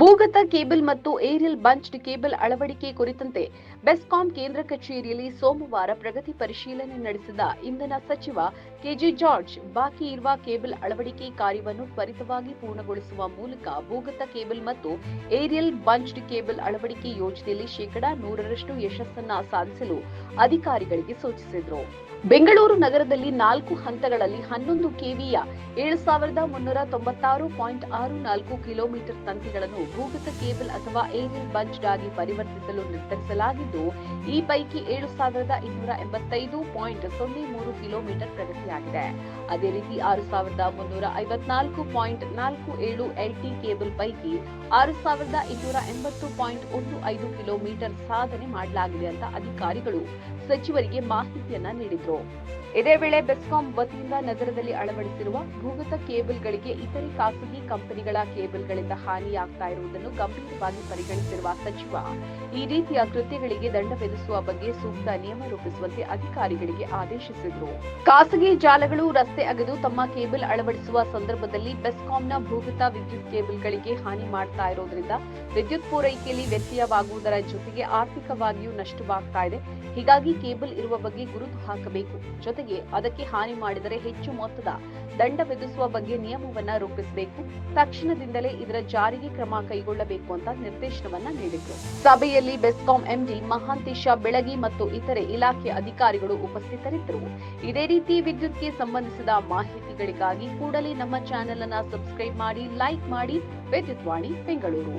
ಭೂಗತ ಕೇಬಲ್ ಮತ್ತು aerial ಬಂಚ್ಡ್ cable ಅಳವಡಿಕೆ ಕುರಿತಂತೆ ಬೆಸ್ಕಾಂ ಕೇಂದ್ರ ಕಚೇರಿಯಲ್ಲಿ ಸೋಮವಾರ ಪ್ರಗತಿ ಪರಿಶೀಲನೆ ನಡೆಸಿದ ಇಂಧನ ಸಚಿವ ಕೆಜೆ ಜಾರ್ಜ್, ಬಾಕಿ ಇರುವ ಕೇಬಲ್ ಅಳವಡಿಕೆ ಕಾರ್ಯವನ್ನು ತ್ವರಿತವಾಗಿ ಪೂರ್ಣಗೊಳಿಸುವ ಮೂಲಕ ಭೂಗತ ಕೇಬಲ್ ಮತ್ತು ಏರಿಯಲ್ ಬಂಚ್ಡ್ ಕೇಬಲ್ ಅಳವಡಿಕೆ ಯೋಜನೆಯಲ್ಲಿ ಶೇಕಡಾ ನೂರರಷ್ಟು ಯಶಸ್ಸನ್ನ ಸಾಧಿಸಲು ಅಧಿಕಾರಿಗಳಿಗೆ ಸೂಚಿಸಿದರು. ಬೆಂಗಳೂರು ನಗರದಲ್ಲಿ ನಾಲ್ಕು ಹಂತಗಳಲ್ಲಿ ಹನ್ನೊಂದು ಕೆವಿಯ ಏಳು ಸಾವಿರದ ಮುನ್ನೂರ ತೊಂಬತ್ತಾರು ಪಾಯಿಂಟ್ ಆರು ನಾಲ್ಕು ಕಿಲೋಮೀಟರ್ ತಂತಿಗಳನ್ನು ಭೂಗತ ಕೇಬಲ್ ಅಥವಾ ಏರಿಯಲ್ ಬಂಚ್ಡ್ ಆಗಿ ಪರಿವರ್ತಿಸಲು ನಿರ್ಧರಿಸಲಾಗಿದ್ದು, ಈ ಪೈಕಿ ಏಳು ಸಾವಿರದ ಇನ್ನೂರ ಎಂಬತ್ತೈದು ಪಾಯಿಂಟ್ ಸೊನ್ನೆ ಮೂರು ಕಿಲೋಮೀಟರ್ ಪ್ರಗತಿಯಾಗಿದೆ. ಅದೇ ರೀತಿ ಆರು ಸಾವಿರದ ಮುನ್ನೂರ ಐವತ್ನಾಲ್ಕು ಪಾಯಿಂಟ್ ನಾಲ್ಕು ಏಳು ಎಲ್ಟಿ ಕೇಬಲ್ ಪೈಕಿ ಆರು ಸಾವಿರದ ಇನ್ನೂರ ಎಂಬತ್ತು ಪಾಯಿಂಟ್ ಒಂದು ಐದು ಕಿಲೋಮೀಟರ್ ಸಾಧನೆ ಮಾಡಲಾಗಿದೆ ಅಂತ ಅಧಿಕಾರಿಗಳು ಸಚಿವರಿಗೆ ಮಾಹಿತಿಯನ್ನ ನೀಡಿದ್ರು. ಇದೇ ವೇಳೆ ಬೆಸ್ಕಾಂ ವತಿಯಿಂದ ನಗರದಲ್ಲಿ ಅಳವಡಿಸಿರುವ ಭೂಗತ ಕೇಬಲ್ಗಳಿಗೆ ಇತರೆ ಖಾಸಗಿ ಕಂಪನಿಗಳ ಕೇಬಲ್ಗಳಿಂದ ಹಾನಿಯಾಗ್ತಾ ಇರುವುದನ್ನು ಗಂಭೀರವಾಗಿ ಪರಿಗಣಿಸಿರುವ ಸಚಿವ, ಈ ರೀತಿಯ ಕೃತ್ಯಗಳಿಗೆ ದಂಡ ವಿಧಿಸುವ ಬಗ್ಗೆ ಸೂಕ್ತ ನಿಯಮ ರೂಪಿಸುವಂತೆ ಅಧಿಕಾರಿಗಳಿಗೆ ಆದೇಶಿಸಿದರು. ಖಾಸಗಿ ಜಾಲಗಳು ರಸ್ತೆ ಅಗೆದು ತಮ್ಮ ಕೇಬಲ್ ಅಳವಡಿಸುವ ಸಂದರ್ಭದಲ್ಲಿ ಬೆಸ್ಕಾಂನ ಭೂಗತ ವಿದ್ಯುತ್ ಕೇಬಲ್ಗಳಿಗೆ ಹಾನಿ ಮಾಡ್ತಾ ಇರೋದ್ರಿಂದ ವಿದ್ಯುತ್ ಪೂರೈಕೆಯಲ್ಲಿ ವ್ಯತ್ಯಯವಾಗುವುದರ ಜೊತೆಗೆ ಆರ್ಥಿಕವಾಗಿಯೂ ನಷ್ಟವಾಗ್ತಾ ಇದೆ. ಹೀಗಾಗಿ ಕೇಬಲ್ ಇರುವ ಬಗ್ಗೆ ಗುರುತು ಹಾಕಬೇಕು. ಜೊತೆಗೆ ಅದಕ್ಕೆ ಹಾನಿ ಮಾಡಿದರೆ ಹೆಚ್ಚು ಮೊತ್ತದ ದಂಡ ವಿಧಿಸುವ ಬಗ್ಗೆ ನಿಯಮವನ್ನ ರೂಪಿಸಬೇಕು. ತಕ್ಷಣದಿಂದಲೇ ಇದರ ಜಾರಿಗೆ ಕ್ರಮ ಕೈಗೊಳ್ಳಬೇಕು ಅಂತ ನಿರ್ದೇಶನವನ್ನ ನೀಡಿದ್ರು. ಸಭೆಯಲ್ಲಿ ಬೆಸ್ಕಾಂ ಎಂಡಿ ಮಹಾಂತೇಶ ಬೆಳಗಿ ಮತ್ತು ಇತರೆ ಇಲಾಖೆ ಅಧಿಕಾರಿಗಳು ಉಪಸ್ಥಿತರಿದ್ದರು. ಇದೇ ರೀತಿ ವಿದ್ಯುತ್ಗೆ ಸಂಬಂಧಿಸಿದ ಮಾಹಿತಿಗಳಿಗಾಗಿ ಕೂಡಲೇ ನಮ್ಮ ಚಾನೆಲ್ ಅನ್ನ ಸಬ್ಸ್ಕ್ರೈಬ್ ಮಾಡಿ, ಲೈಕ್ ಮಾಡಿ. ವಿದ್ಯುತ್ ವಾಣಿ ಬೆಂಗಳೂರು.